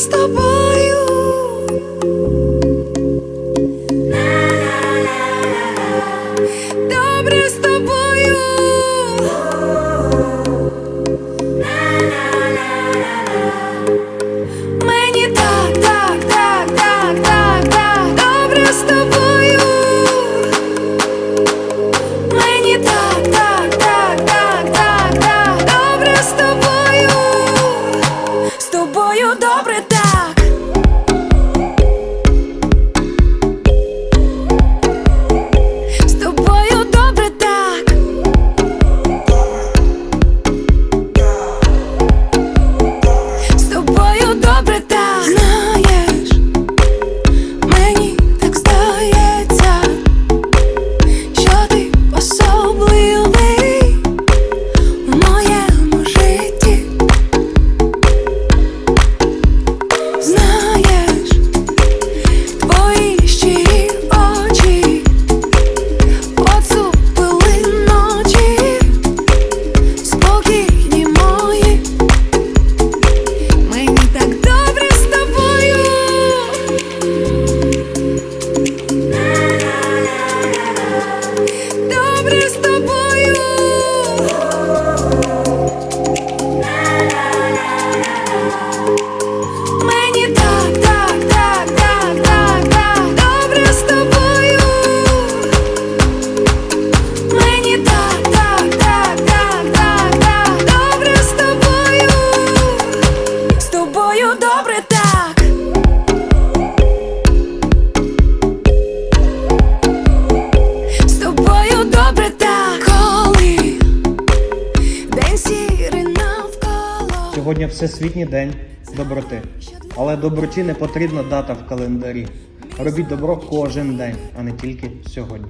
з тобою. Сьогодні Всесвітній день доброти. Але доброті не потрібна дата в календарі. Робіть добро кожен день, а не тільки сьогодні.